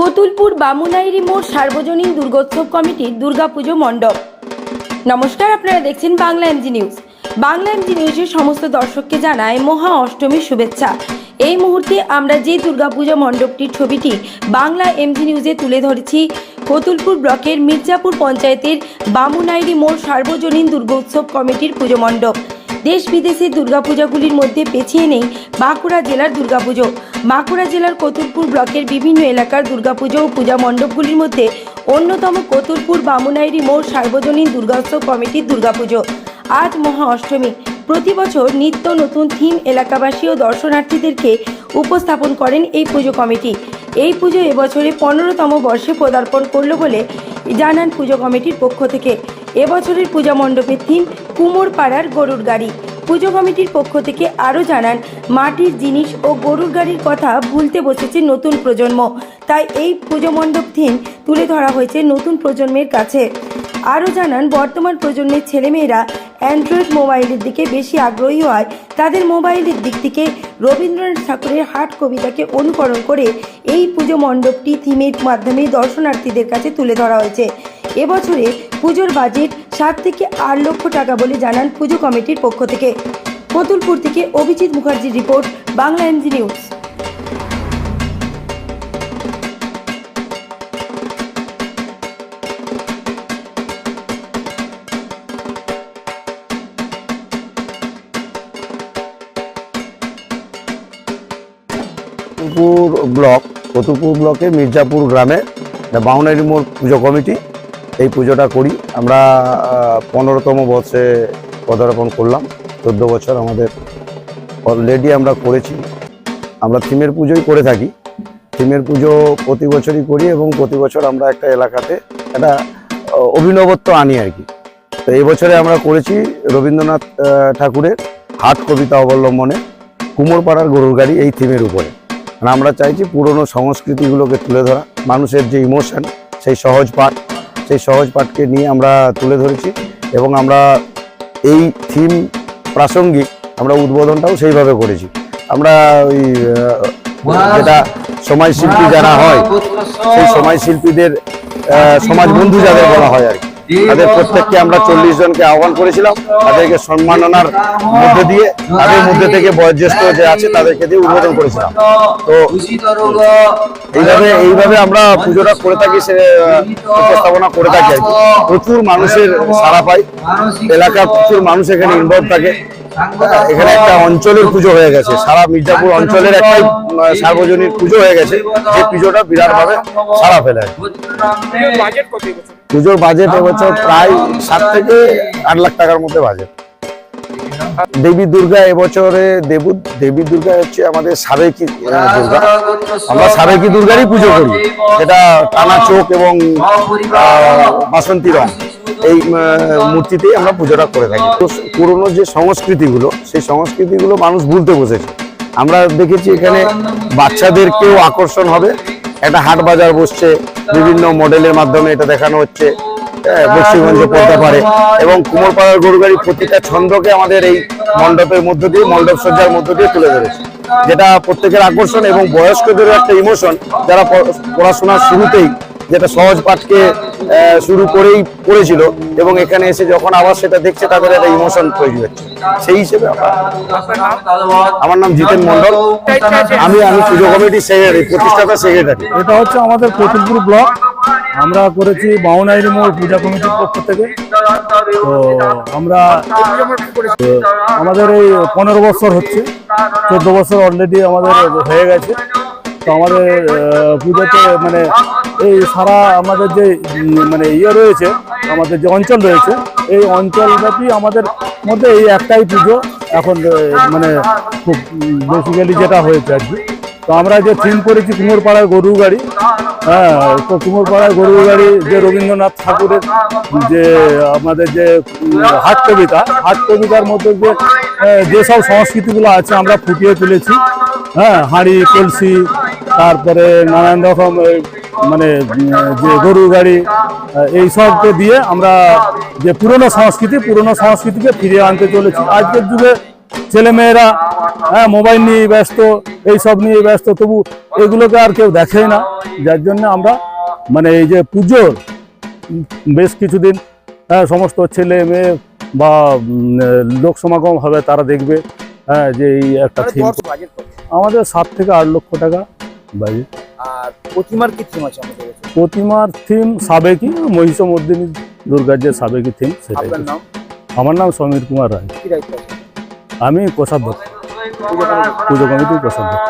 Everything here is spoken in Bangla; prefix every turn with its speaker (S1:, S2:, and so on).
S1: কতুলপুর বামুনাইরি মোড় সার্বজনীন দুর্গোৎসব কমিটির দুর্গাপুজো মণ্ডপ। নমস্কার, আপনারা দেখছেন Bangla MG news. Bangla MG নিউজের সমস্ত দর্শককে জানায় মহা অষ্টমীর শুভেচ্ছা। এই মুহূর্তে আমরা যে দুর্গাপুজো মণ্ডপটির ছবিটি বাংলা এমজি নিউজে তুলে ধরেছি, কতুলপুর ব্লকের মির্জাপুর পঞ্চায়েতের বামুনাইরি মোড় সার্বজনীন দুর্গোৎসব কমিটির পুজো মণ্ডপ। দেশ বিদেশের দুর্গাপূজাগুলির মধ্যে পেছিয়ে নেই বাঁকুড়া জেলার দুর্গাপুজো। বাঁকুড়া জেলার কতুলপুর ব্লকের বিভিন্ন এলাকার দুর্গাপুজো ও পূজা মণ্ডপগুলির মধ্যে অন্যতম কতুলপুর বামুনাইরি মোড় সার্বজনীন দুর্গোৎসব কমিটির দুর্গাপুজো। আজ মহা অষ্টমী। প্রতি বছর নিত্য নতুন থিম এলাকাবাসী ও দর্শনার্থীদেরকে উপস্থাপন করেন এই পুজো কমিটি। এই পুজো এবছরে পনেরোতম বর্ষে পদার্পণ করল বলে জানান পুজো কমিটির পক্ষ থেকে। এবছরের পূজা মণ্ডপের থিম কুমোর পাড়ার গরুর গাড়ি। পুজো কমিটির পক্ষ থেকে আরও জানান, মাটির জিনিস ও গরুর গাড়ির কথা ভুলতে বসেছে নতুন প্রজন্ম। তাই এই পুজো মণ্ডপ থিম তুলে ধরা হয়েছে নতুন প্রজন্মের কাছে। আরও জানান, বর্তমান প্রজন্মের ছেলেমেয়েরা অ্যান্ড্রয়েড মোবাইলের দিকে বেশি আগ্রহী হয়। তাদের মোবাইলের দিক থেকে রবীন্দ্রনাথ ঠাকুরের হাট কবিতাকে অনুকরণ করে এই পুজো মণ্ডপটি থিমের মাধ্যমে দর্শনার্থীদের কাছে তুলে ধরা হয়েছে। এবছরে পুজোর বাজেট সাত থেকে আট লক্ষ টাকা বলে জানান পুজো কমিটির পক্ষ থেকে। কতুলপুর থেকে অভিজিৎ মুখার্জির report, Bangla MG news.
S2: Block Kotulpur ব্লকে মির্জাপুর গ্রামে বাউনারি মোড় পুজো কমিটি এই পুজোটা করি। আমরা পনেরোতম বর্ষে পদার্পণ করলাম। চোদ্দ বছর আমাদের অলরেডি আমরা করেছি। আমরা থিমের পুজোই করে থাকি। থিমের পুজো প্রতি বছরই করি এবং প্রতি বছর আমরা একটা এলাকাতে একটা অভিনবত্ব আনি আর কি। তো এই বছরে আমরা করেছি রবীন্দ্রনাথ ঠাকুরের হাট কবিতা অবলম্বনে কুমোরপাড়ার গরুর গাড়ি এই থিমের উপরে। আর আমরা চাইছি পুরনো সংস্কৃতিগুলোকে তুলে ধরা, মানুষের যে ইমোশন সেই সহজ পাঠ সেই সহজ পাঠকে নিয়ে আমরা তুলে ধরেছি এবং আমরা এই থিম প্রাসঙ্গিক আমরা উদ্বোধনটাও সেইভাবে করেছি। আমরা ওই যেটা সময়শিল্পী যারা হয় সেই সময়শিল্পীদের সমাজ বন্ধু যাদের বলা হয় আর কি। তাদের প্রত্যেককে আমরা চল্লিশ জনকে আহ্বান করেছিলাম। তাদেরকে সম্মাননার মধ্যে দিয়ে তাদের মধ্যে থেকে বয়োজ্যেষ্ঠ যে আছে তাদেরকে দিয়ে উদ্বোধন করেছিলাম। তো এইভাবে এইভাবে আমরা পুজোটা করে থাকি, সে, উপস্থাপনা করে থাকি আর প্রচুর মানুষের সারা পাই। এলাকার প্রচুর মানুষ এখানে ইনভলভ থাকে। এখানে একটা অঞ্চলের পুজো হয়ে গেছে। সারা মির্জাপুর অঞ্চলের একটাই আহ, সার্বজনীন পুজো হয়ে গেছে। যে পুজোটা বিরাটভাবে সারা ফেলে পুজোর বাজেট এবছর প্রায় সাত থেকে আট লাখ টাকার মধ্যে বাজেট দেবী দুর্গা এবছরে দেব দেবী দুর্গা হচ্ছে আমাদের সাবেকি দুর্গা। আমরা সাবেকি দুর্গারই পুজো করি। যেটা টানা চোখ এবং আহ, বাসন্তী রং। এই মূর্তিতেই আমরা পুজোটা করে থাকি। তো পুরোনো যে সংস্কৃতিগুলো, সেই সংস্কৃতিগুলো মানুষ ভুলতে বসেছে আমরা দেখেছি এখানে বাচ্চাদেরকেও আকর্ষণ হবে। একটা হাট বাজার বসছে, বিভিন্ন মডেলের মাধ্যমে এটা দেখানো হচ্ছে বক্সিগঞ্জ পড়তে পারে এবং কুমোরপাড়ার গরুগাড়ি প্রতিটা ছন্দকে আমাদের এই মণ্ডপের মধ্য দিয়ে মণ্ডপ সজ্জার মধ্য দিয়ে তুলে ধরেছে। যেটা প্রত্যেকের আকর্ষণ এবং বয়স্কদেরও একটা ইমোশন যারা পড়াশোনার শুরুতেই যেটা সহজ পাঠকে শুরু করেই পড়েছিল এবং এখানে এসে যখন আবার সেটা দেখছে তাদের একটা ইমোশন তৈরি হচ্ছে। সেই হিসেবে আমরা- আমার নাম জিতেন মন্ডল আমি আমি পুজো কমিটির সেক্রেটারি প্রতিষ্ঠাতা সেক্রেটারি।
S3: এটা হচ্ছে আমাদের কতুলপুর ব্লক। আমরা করেছি বাউনাইরি মোড় পূজা কমিটির পক্ষ থেকে। তো আমরা তো আমাদের এই পনেরো বছর হচ্ছে। চোদ্দ বছর অলরেডি আমাদের হয়ে গেছে। তো আমাদের পুজোতে মানে এই সারা আমাদের যে মানে ইয়ে রয়েছে, আমাদের যে অঞ্চল রয়েছে, এই অঞ্চলব্যাপী আমাদের মধ্যে এই একটাই পুজো এখন মানে খুব বেসিক্যালি যেটা হয়েছে আর কি। তো আমরা যে থিম করেছি কুমোরপাড়ার গরু গাড়ি হ্যাঁ তো কুমোরপাড়ার গরু গাড়ি যে রবীন্দ্রনাথ ঠাকুরের যে আমাদের যে হাট কবিতা, হাট কবিতার মধ্যে যে যেসব সংস্কৃতিগুলো আছে আমরা ফুটিয়ে তুলেছি হ্যাঁ হাঁড়ি, কলসি, তারপরে নানান রকম মানে যে গরু গাড়ি আহ, এই সবকে দিয়ে আমরা যে পুরনো সংস্কৃতি পুরনো সংস্কৃতিকে ফিরিয়ে আনতে চলেছি। আজকের যুগে ছেলেমেয়েরা হ্যাঁ মোবাইল নিয়ে ব্যস্ত এই সব নিয়ে ব্যস্ত তবু এগুলোকে আর কেউ দেখেই না। যার জন্য আমরা মানে এই যে পুজোর বেশ কিছুদিন হ্যাঁ, সমস্ত ছেলে মেয়ে বা লোক সমাগম হবে তারা দেখবে হ্যাঁ যে এই একটা থিম।
S4: বাজেট কত
S3: আমাদের সাত থেকে আট লক্ষ টাকা বাজে
S4: আর প্রতিমার কি থিম আছে আমাদের মর্দিনী
S3: প্রতিমার থিম সাবেকি মহিষমর্দিনী দুর্গার যে সাবেকি থিম সেটাই
S4: আপনার নাম?
S3: আমার নাম সমীর কুমার রায়।
S4: কি দায়িত্ব আছে?
S3: আমি কোষাধ্যক্ষ
S4: পুজো
S3: পুজো কমিটির কোষাধ্যক্ষ